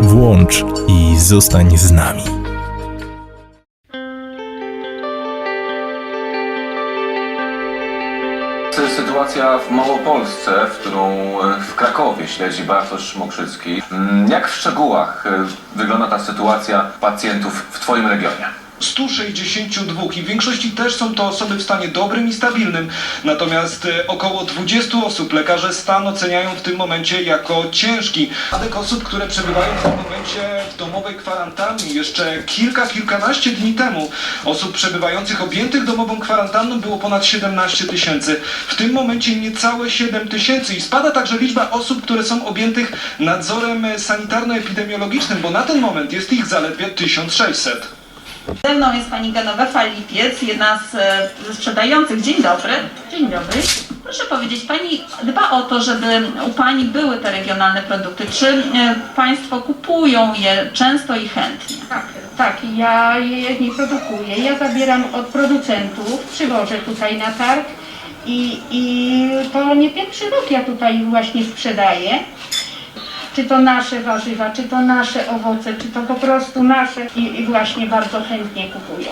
Włącz i zostań z nami. Sytuacja w Małopolsce, w którą e, w Krakowie śledzi Bartosz Mokrzycki. Mm, Jak w szczegółach e, wygląda ta sytuacja pacjentów w Twoim regionie? 162 i w większości też są to osoby w stanie dobrym i stabilnym. Natomiast e, około 20 osób lekarze stan oceniają w tym momencie jako ciężki. Przypadek osób, które przebywają w tym momencie w domowej kwarantannie jeszcze kilka, kilkanaście dni temu osób przebywających objętych domową kwarantanną było ponad 17 tysięcy. W tym momencie niecałe 7 tysięcy i spada także liczba osób, które są objętych nadzorem sanitarno-epidemiologicznym, bo na ten moment jest ich zaledwie 1600. Ze mną jest pani Genowefa Lipiec, jedna z e, ze sprzedających. Dzień dobry. Dzień dobry. Proszę powiedzieć, pani dba o to, żeby u pani były te regionalne produkty. Czy e, państwo kupują je często i chętnie? Tak, tak, ja je nie produkuję. Ja zabieram od producentów, przywożę tutaj na targ i, i to nie pierwszy rok ja tutaj właśnie sprzedaję. Czy to nasze warzywa, czy to nasze owoce, czy to po prostu nasze i, i właśnie bardzo chętnie kupują.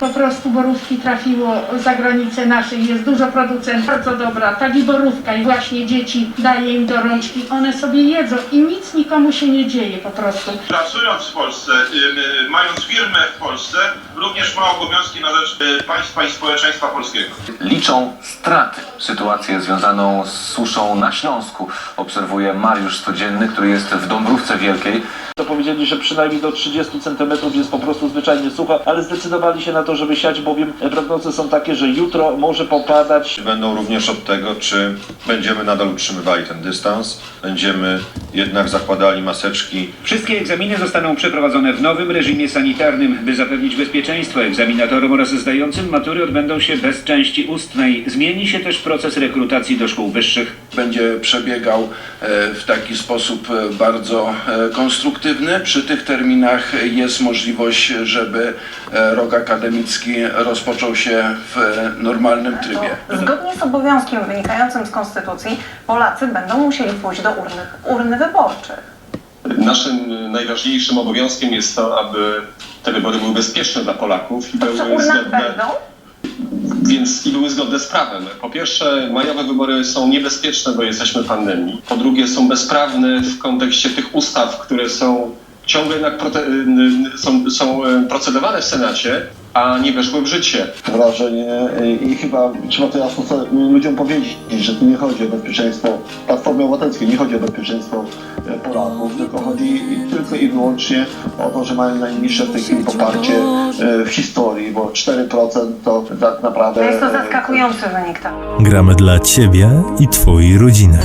Po prostu borówki trafiło za granicę naszej, jest dużo producentów, bardzo dobra, tak i borówka i właśnie dzieci daje im do rączki, one sobie jedzą i nic nikomu się nie dzieje po prostu. Pracując w Polsce, mając firmę w Polsce, również ma obowiązki na rzecz y, państwa i społeczeństwa polskiego. Liczą straty. Sytuację związaną z suszą na Śląsku obserwuje Mariusz Codzienny, który jest w Dąbrówce Wielkiej. To powiedzieli, że przynajmniej do 30 cm jest po prostu zwyczajnie sucho, ale zdecydowali się na to, żeby siać, bowiem prognozy są takie, że jutro może popadać. Będą również od tego, czy będziemy nadal utrzymywali ten dystans, będziemy jednak zakładali maseczki Wszystkie egzaminy zostaną przeprowadzone w nowym reżimie sanitarnym, by zapewnić bezpieczeństwo egzaminatorom oraz zdającym. Matury odbędą się bez części ustnej. Zmieni się też proces rekrutacji do szkół wyższych. będzie przebiegał e, w taki sposób e, bardzo e, konstruktywny. Przy tych terminach jest możliwość, żeby e, rok akademicki rozpoczął się w normalnym trybie. Zgodnie z obowiązkiem wynikającym z Konstytucji Polacy będą musieli pójść do urny, urny wyborczych. Naszym najważniejszym obowiązkiem jest to, aby te wybory były bezpieczne dla Polaków i To były zgodne, będą? Więc i były zgodne z prawem. Po pierwsze, majowe wybory są niebezpieczne, bo jesteśmy w pandemii. Po drugie, są bezprawne w kontekście tych ustaw, które są ciągle jednak są, są y, procedowane w Senacie, a nie weszły w życie. wrażenie i chyba trzeba to jasno sobie ludziom powiedzieć, że tu nie chodzi o bezpieczeństwo Platformy Obywatelskiej, nie chodzi o bezpieczeństwo e, Polaków, tylko chodzi tylko i wyłącznie o to, że mają najniższe w tej chwili poparcie e, w historii, bo 4% to tak naprawdę... To jest to e, zaskakujący wynik. Tak. Gramy dla Ciebie i Twojej rodziny.